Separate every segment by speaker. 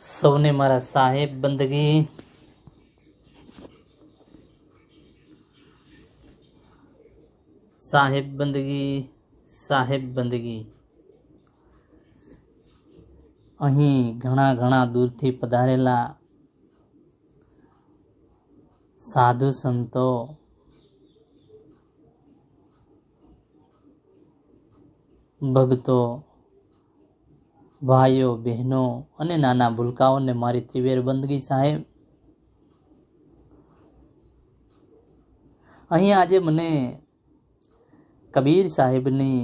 Speaker 1: સૌને મારા સાહેબ બંદગી. સાહેબ બંદગી સાહેબ બંદગી. અહીં ઘણા ઘણા દૂરથી પધારેલા સાધુ સંતો ભક્તો ભાઈઓ, બહેનો અને નાના ભૂલકાઓને મારી ત્રિવેર બંદગી સાહેબ. અહીં આજે મને કબીર સાહેબની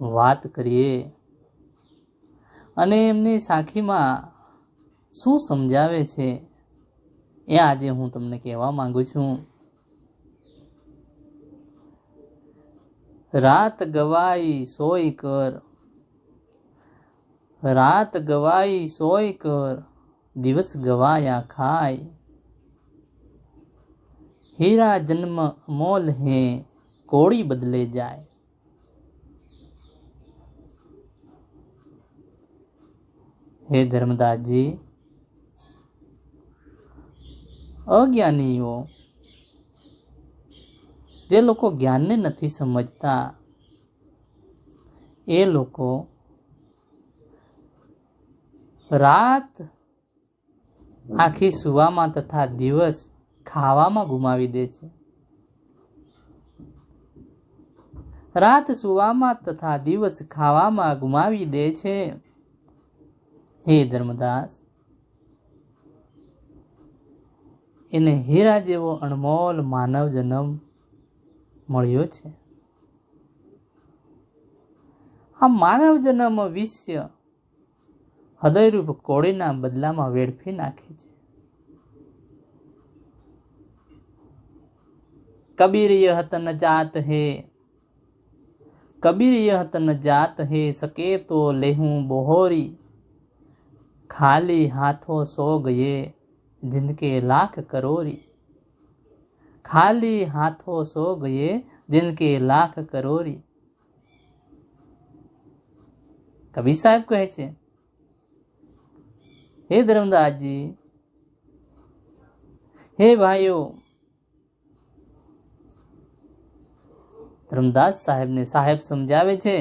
Speaker 1: વાત કરીએ અને એમની સાખીમાં શું સમજાવે છે એ આજે હું તમને કહેવા માગું છું. રાત ગવાઈ સોય કર રાત ગવાઈ સોય કર દિવસ ગવાયા ખાય હીરા જન્મ મોલ હે કોળી બદલે જાય હે ધર્મદાસજી અજ્ઞાનીઓ જે લોકો જ્ઞાનને નથી સમજતા, એ લોકો રાત આખી સુવામાં તથા દિવસ ખાવામાં ગુમાવી દે છે. રાત સુવામાં તથા દિવસ ખાવામાં ગુમાવી દે છે. હે ધર્મદાસ, એને હીરા જેવો અણમોલ માનવ જન્મ મળ્યો છે. આ માનવ જન્મ વિષ્ય હૃદયરૂપ કોળીના બદલામાં વેડફી નાખે છે. કબીર યહત ન જાત હે કબીર યહત ન જાત હે શકે તો લેહું બોહોરી, ખાલી હાથો સો ગયે જિંદકે લાખ કરોરી. खाली हाथों सो गए जिनके लाख करोरी કબીર સાહેબ કહે છે હે ધર્મદાસજી હે ભાઈઓ ધર્મદાસ સાહેબને સાહેબ સમજાવે છે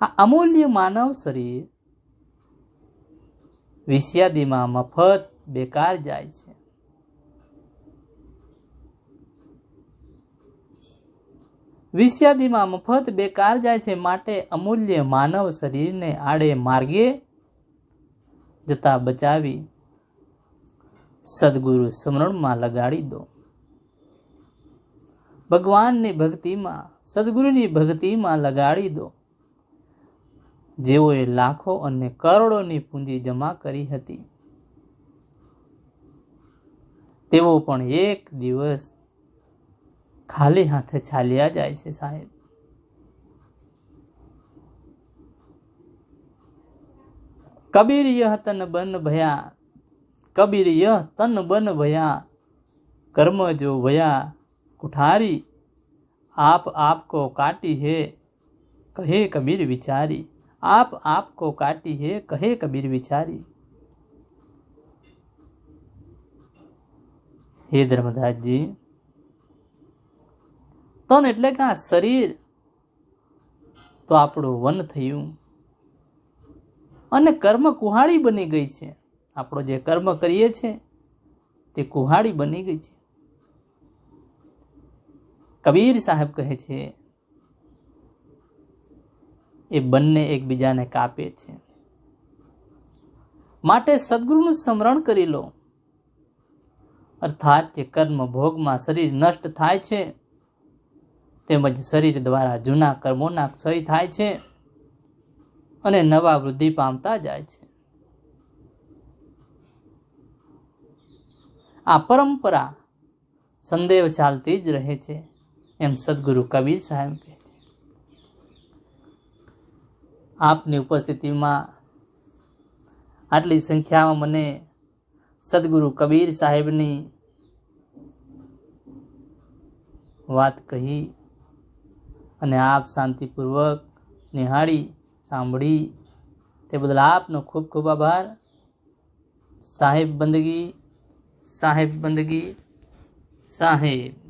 Speaker 1: આ અમૂલ્ય માનવ શરીર વિષયાદીમાં મફત બેકાર જાય છે વિષયાદીમાં મફત બેકાર જાય છે માટે અમૂલ્ય માનવ શરીરને આડે માર્ગે જતા બચાવી. સદગુરુ સ્મરણમાં લગાડી દો. ભગવાનની ભક્તિમાં, સદગુરુની ભક્તિમાં લગાડી દો. જેઓએ લાખો અને કરોડોની પૂંજી જમા કરી હતી. તેઓ પણ એક દિવસ ખાલી હાથે ચાલ્યા જાય છે સાહેબ કબીર યહ તન બન ભયા કબીર યહ તન બન ભયા કર્મ જો ભયા કુઠારી આપ આપકો કાટી હે કહે કબીર વિચારી आप आपको काटी है કહે કબીર વિચારી હે ધર્મદાસજી તન એટલે કે આ શરીર. તો આપણું વન થયું. અને કર્મ કુહાડી બની ગઈ છે. આપણો જે કર્મ કરીએ છીએ તે કુહાડી બની ગઈ છે. કબીર સાહેબ કહે છે, એ બંને એકબીજાને કાપે છે. માટે સદગુરુનું સ્મરણ કરી લો. અર્થાત કે કર્મ ભોગમાં શરીર નષ્ટ થાય છે તેમજ શરીર દ્વારા જૂના કર્મોના ક્ષય થાય છે અને નવા વૃદ્ધિ પામતા જાય છે. આ પરંપરા સંદેહ ચાલતી જ રહે છે, એમ સદગુરુ કબીર સાહેબ કહે છે. આપની ઉપસ્થિતિમાં આટલી સંખ્યામાં મને સદગુરુ કબીર સાહેબની વાત કહી અને આપ શાંતિપૂર્વક નિહાળી, સાંભળી. તે બદલ આપનો ખૂબ ખૂબ આભાર. સાહેબ બંદગી સાહેબ બંદગી, સાહેબ.